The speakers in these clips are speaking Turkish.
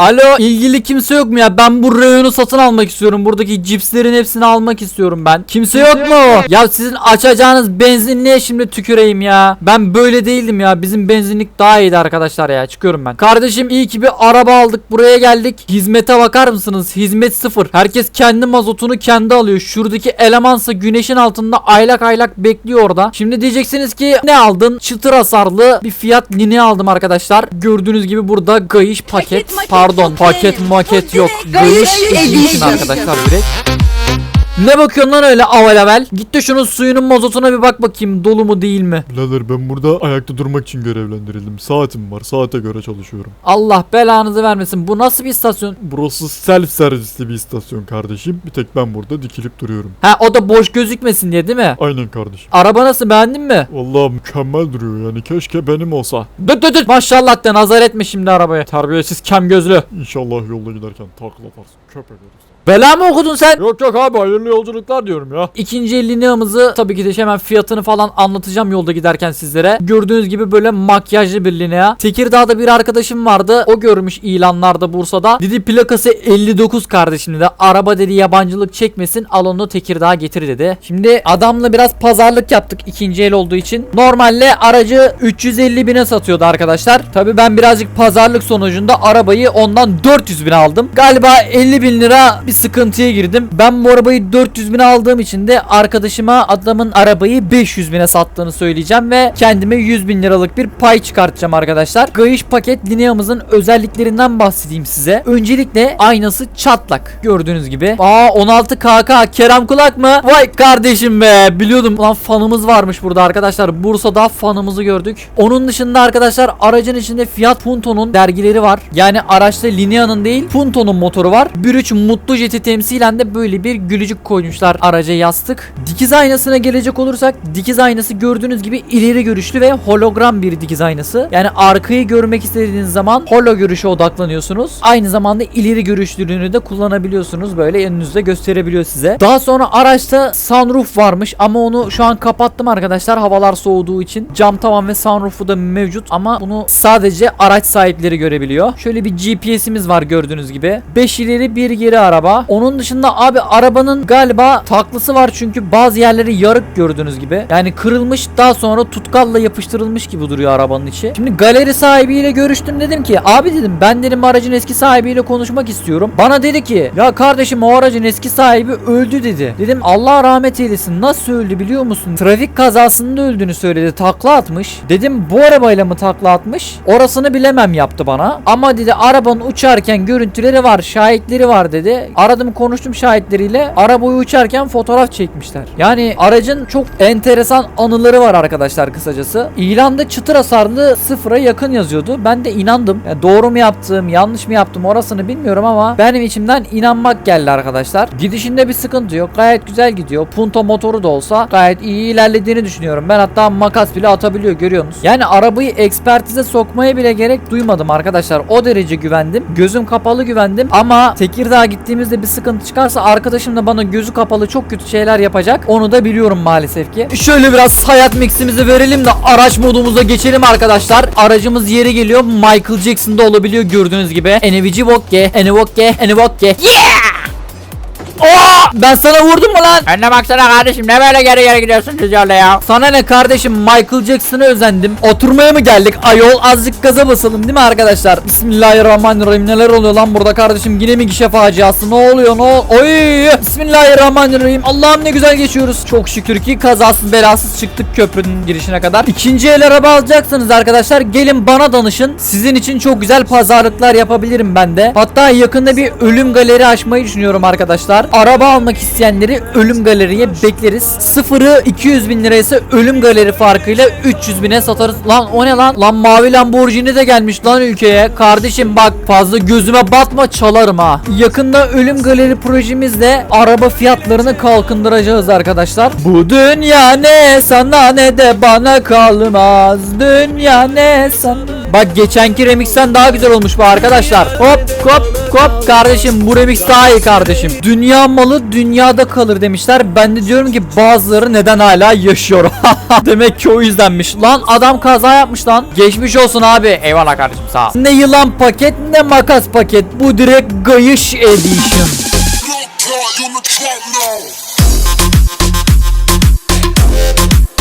Alo ilgili kimse yok mu ya? Ben bu reyonu satın almak istiyorum. Buradaki cipslerin hepsini almak istiyorum ben. Kimse yok mu? Ya sizin açacağınız benzinliğe şimdi tüküreyim ya. Ben böyle değildim ya. Bizim benzinlik daha iyiydi arkadaşlar ya. Çıkıyorum ben. Kardeşim iyi ki bir araba aldık. Buraya geldik. Hizmete bakar mısınız? Hizmet sıfır. Herkes kendi mazotunu kendi alıyor. Şuradaki elemansa güneşin altında aylak aylak bekliyor orada. Şimdi diyeceksiniz ki ne aldın? Çıtır hasarlı bir Fiat Linea aldım arkadaşlar. Gördüğünüz gibi burada gayiş paket. maket Pardon paket maket yok. gayiş edition edition. arkadaşlar direkt. Ne bakıyorsun lan öyle avel avel? Git de şunun suyunun mazotuna bir bak bakayım dolu mu değil mi? Birader ben burada ayakta durmak için görevlendirildim. Saatim var. Saate göre çalışıyorum. Allah belanızı vermesin. Bu nasıl bir istasyon? Burası self servisli bir istasyon kardeşim. Bir tek ben burada dikilip duruyorum. Ha o da boş gözükmesin diye değil mi? Aynen kardeşim. Araba nasıl beğendin mi? Vallahi mükemmel duruyor yani. Keşke benim olsa. Dur dur dur. Maşallah de nazar etme şimdi arabaya. Terbiyesiz kem gözlü. İnşallah yolda giderken takla atarsın. Köpek olursun. Bela mı okudun sen? Yok yok abi hayırlı yolculuklar diyorum ya. İkinci el lineamızı tabii ki de hemen fiyatını falan anlatacağım yolda giderken sizlere. Gördüğünüz gibi böyle makyajlı bir linea. Tekirdağ'da bir arkadaşım vardı. O görmüş ilanlarda Bursa'da. Dedi plakası 59 kardeşim dedi. Araba dedi yabancılık çekmesin al onu Tekirdağ'a getir dedi. Şimdi adamla biraz pazarlık yaptık ikinci el olduğu için. Normalde aracı 350 bine satıyordu arkadaşlar. Tabii ben birazcık pazarlık sonucunda arabayı ondan 400 bine aldım. Galiba 50 bin lira bir sıkıntıya girdim. Ben bu arabayı 400 bine aldığım için de arkadaşıma adamın arabayı 500 bine sattığını söyleyeceğim ve kendime 100 bin liralık bir pay çıkartacağım arkadaşlar. Gayiş paket Linea'mızın özelliklerinden bahsedeyim size. Öncelikle aynası çatlak. Gördüğünüz gibi. Aa 16 KK Kerem Kulak mı? Vay kardeşim be. Biliyordum. Lan fanımız varmış burada arkadaşlar. Bursa'da fanımızı gördük. Onun dışında arkadaşlar aracın içinde Fiat Punto'nun dergileri var. Yani araçta Linea'nın değil Punto'nun motoru var. 1.3 Mutlu Jet'i temsilen de böyle bir gülücük koymuşlar araca yastık. Dikiz aynasına gelecek olursak dikiz aynası gördüğünüz gibi ileri görüşlü ve hologram bir dikiz aynası. Yani arkayı görmek istediğiniz zaman holo görüşe odaklanıyorsunuz. Aynı zamanda ileri görüşlülüğünü de kullanabiliyorsunuz. Böyle önünüzde gösterebiliyor size. Daha sonra araçta sunroof varmış ama onu şu an kapattım arkadaşlar havalar soğuduğu için. Cam tavan ve sunroofu da mevcut ama bunu sadece araç sahipleri görebiliyor. Şöyle bir GPS'imiz var gördüğünüz gibi. 5 ileri 1 geri araba. Onun dışında abi arabanın galiba taklısı var çünkü bazı yerleri yarık gördüğünüz gibi. Yani kırılmış daha sonra tutkalla yapıştırılmış gibi duruyor arabanın içi. Şimdi galeri sahibiyle görüştüm dedim ki abi dedim ben dedim aracın eski sahibiyle konuşmak istiyorum. Bana dedi ki ya kardeşim o aracın eski sahibi öldü dedi. Dedim Allah rahmet eylesin nasıl öldü biliyor musun? Trafik kazasında öldüğünü söyledi takla atmış. Dedim bu arabayla mı takla atmış? Orasını bilemem yaptı bana. Ama dedi arabanın uçarken görüntüleri var şahitleri var dedi. Aradım konuştum şahitleriyle. Arabayı uçarken fotoğraf çekmişler. Yani aracın çok enteresan anıları var arkadaşlar kısacası. İlanda çıtır hasarlı sıfıra yakın yazıyordu. Ben de inandım. Yani doğru mu yaptım, yanlış mı yaptım orasını bilmiyorum ama benim içimden inanmak geldi arkadaşlar. Gidişinde bir sıkıntı yok. Gayet güzel gidiyor. Punto motoru da olsa gayet iyi ilerlediğini düşünüyorum. Ben hatta makas bile atabiliyor görüyorsunuz. Yani arabayı ekspertize sokmaya bile gerek duymadım arkadaşlar. O derece güvendim. Gözüm kapalı güvendim ama Tekirdağ'a gittiğimizde bir sıkıntı çıkarsa arkadaşım da bana gözü kapalı çok kötü şeyler yapacak. Onu da biliyorum maalesef ki. Şöyle biraz hayat miximizi verelim de araç modumuza geçelim arkadaşlar. Aracımız yeri geliyor. Michael Jackson'da olabiliyor gördüğünüz gibi. Enevici Bokke, Enevokke, Enevokke. Yeah! Ben sana vurdum mu lan? Önüne baksana kardeşim ne böyle geri geri gidiyorsun düz yolda ya. Sana ne kardeşim Michael Jackson'a özendim. Oturmaya mı geldik? Ayol azıcık gaza basalım değil mi arkadaşlar? Bismillahirrahmanirrahim. Neler oluyor lan burada kardeşim? Yine mi gişe faciası? Ne oluyor? Ne ol Oy! Bismillahirrahmanirrahim. Allah'ım ne güzel geçiyoruz. Çok şükür ki kazasız belasız çıktık köprünün girişine kadar. İkinci el araba alacaksınız arkadaşlar. Gelin bana danışın. Sizin için çok güzel pazarlıklar yapabilirim ben de. Hatta yakında bir ölüm galeri açmayı düşünüyorum arkadaşlar. Araba almak isteyenleri ölüm galeriye bekleriz. Sıfırı 200 bin liraysa ölüm galeri farkıyla 300 bine satarız. Lan o ne lan? Lan mavi Lamborghini de gelmiş lan ülkeye. Kardeşim bak fazla gözüme batma çalarım ha. Yakında ölüm galeri projemizle araba fiyatlarını kalkındıracağız arkadaşlar. Bu dünya ne sana ne de bana kalmaz. Dünya ne sana Bak geçenki remixten daha güzel olmuş bu arkadaşlar. Hop hop hop kardeşim bu remix daha iyi kardeşim. Dünya malı dünyada kalır demişler. Ben de diyorum ki bazıları neden hala yaşıyor. Demek ki o yüzdenmiş. Lan adam kaza yapmış lan. Geçmiş olsun abi. Eyvallah kardeşim sağ ol. Ne yılan paket ne makas paket. Bu direkt gayış edition.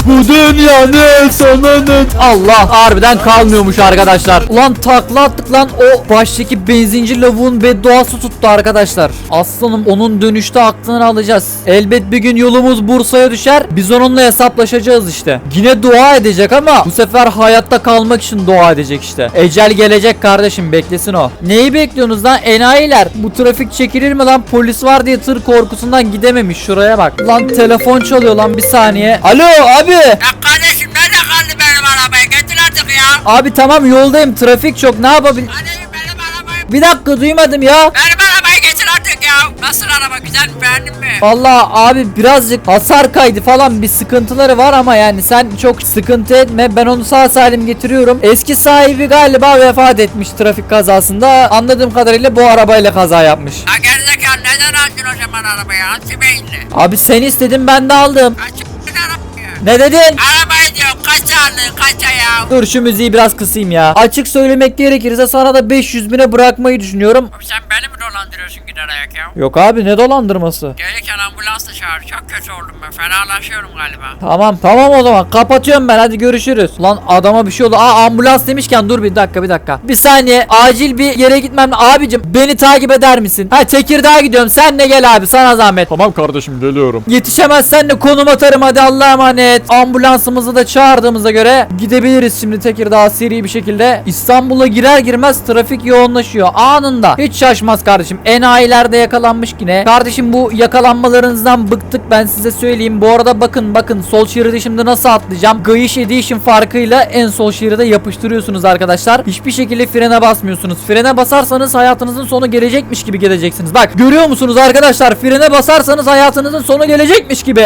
Bu dünyanın sonunun Allah harbiden kalmıyormuş arkadaşlar. Ulan takla attık lan o baştaki benzinci lavuğun bedduası tuttu arkadaşlar. Aslanım onun dönüşte aklını alacağız. Elbet bir gün yolumuz Bursa'ya düşer. Biz onunla hesaplaşacağız işte. Yine dua edecek ama bu sefer hayatta kalmak için dua edecek işte. Ecel gelecek kardeşim beklesin o. Neyi bekliyorsunuz lan enayiler? Bu trafik çekilir mi lan? Polis var diye tır korkusundan gidememiş. Şuraya bak. Lan telefon çalıyor lan bir saniye. Alo abi. Ya kardeşim nerede kaldı benim arabayı? Getir artık ya. Abi tamam yoldayım trafik çok ne yapabilirim? Kardeşim benim arabayı. Bir dakika duymadım ya. Benim arabayı getir artık ya. Nasıl araba güzel mi beğendin mi? Vallahi abi birazcık hasar kaydı falan bir sıkıntıları var ama yani sen çok sıkıntı etme ben onu sağ salim getiriyorum. Eski sahibi galiba vefat etmiş trafik kazasında anladığım kadarıyla bu arabayla kaza yapmış. Ha gerizekalı neden aldın o zaman arabayı? Anti beyinli. Abi sen istedin ben de aldım. Açık arabayı. Ne dedin? Arabayı diyorum kaç aldın kaça ya? Dur şu müziği biraz kısayım ya. Açık söylemek gerekirse sana da 500 bine bırakmayı düşünüyorum. Oğlum sen beni mi dolandırıyorsun giderek ya? Yok abi ne dolandırması? Gelirken ambulansla çağır. Çok kötü oldum ben. Fenalaşıyorum galiba. Tamam tamam o zaman kapatıyorum ben hadi görüşürüz. Lan adama bir şey oldu. Aa ambulans demişken dur bir dakika bir dakika. Bir saniye acil bir yere gitmem. Abicim beni takip eder misin? Ha Tekirdağ'a gidiyorum sen de gel abi sana zahmet. Tamam kardeşim geliyorum. Yetişemezsen de konum atarım hadi Allah'a emanet. Ambulansımızı da çağırdığımıza göre gidebiliriz şimdi Tekirdağ seri bir şekilde. İstanbul'a girer girmez trafik yoğunlaşıyor anında. Hiç şaşmaz kardeşim. Enayilerde yakalanmış yine. Kardeşim bu yakalanmalarınızdan bıktık ben size söyleyeyim. Bu arada bakın bakın sol şeridi şimdi nasıl atlayacağım. Gayış Edition farkıyla en sol şeride yapıştırıyorsunuz arkadaşlar. Hiçbir şekilde frene basmıyorsunuz. Frene basarsanız hayatınızın sonu gelecekmiş gibi geleceksiniz. Bak görüyor musunuz arkadaşlar? Frene basarsanız hayatınızın sonu gelecekmiş gibi.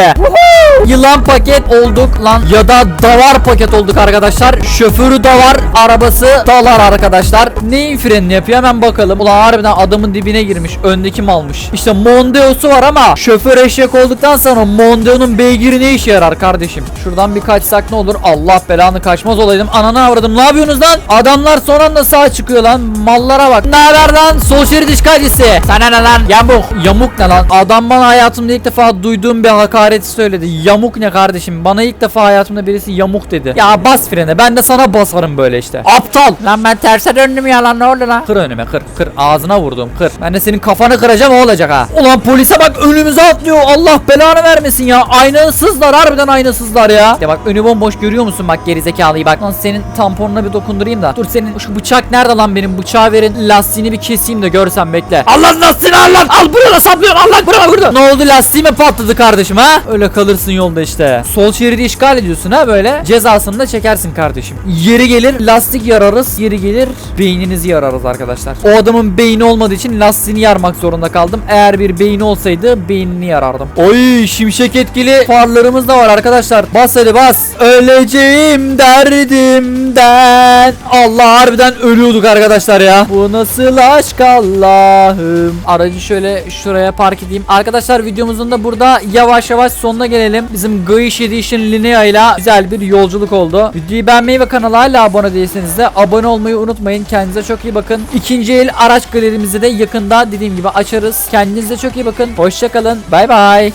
Yılan paket olduk lan ya da davar paket olduk arkadaşlar. Şoförü davar, arabası dalar arkadaşlar. Neyin frenini yapıyor hemen bakalım. Ulan harbiden adamın dibine girmiş. Öndeki malmış. İşte Mondeo'su var ama şoför eşek olduktan sonra Mondeo'nun beygiri ne işe yarar kardeşim? Şuradan bir kaçsak ne olur? Allah belanı kaçmaz olaydım. Ananı avradım. Ne yapıyorsunuz lan? Adamlar son anda sağa çıkıyor lan. Mallara bak. Ne haber lan? Sol şerit işgalcisi. Sana ne lan? Yamuk. Yamuk ne lan? Adam bana hayatımda ilk defa duyduğum bir hakareti söyledi. Yamuk ne kardeşim? Bana ilk defa hayatımda birisi yamuk dedi. Ya bas frene. Ben de sana basarım böyle işte. Aptal. Lan ben terse döndüm ya lan ne oldu lan? Kır önüme kır kır ağzına vurdum kır. Ben de senin kafanı kıracağım o olacak ha. Ulan polise bak önümüze atlıyor Allah belanı vermesin ya. Aynasızlar harbiden aynasızlar ya. Ya bak önü bomboş görüyor musun bak gerizekalıyı bak. Lan senin tamponuna bir dokundurayım da. Dur senin şu bıçak nerede lan benim bıçağı verin lastiğini bir keseyim de görsen bekle. Allah lastiğini al lan al burada saplıyor Allah burada burada. Ne oldu lastiği mi patladı kardeşim ha? Öyle kalırsın yolda işte. Sol şeridi işgal ediyorsun ha böyle. Cezasını da çekersin kardeşim. Yeri gelir lastik yararız. Yeri gelir beyninizi yararız arkadaşlar. O adamın beyni olmadığı için lastiğini yarmak zorunda kaldım. Eğer bir beyni olsaydı beynini yarardım. Oy şimşek etkili farlarımız da var arkadaşlar. Bas hadi bas. Öleceğim derdimden. Allah harbiden ölüyorduk arkadaşlar ya. Bu nasıl aşk Allah'ım. Aracı şöyle şuraya park edeyim. Arkadaşlar videomuzun da burada yavaş yavaş sonuna gelelim. Bizim Gayış Edition Linea ile güzel bir yolculuk oldu. Videoyu beğenmeyi ve kanala hala abone değilseniz de abone olmayı unutmayın. Kendinize çok iyi bakın. İkinci el araç galerimizi de yakında dediğim gibi açarız. Kendinize çok iyi bakın. Hoşçakalın. Bay bay.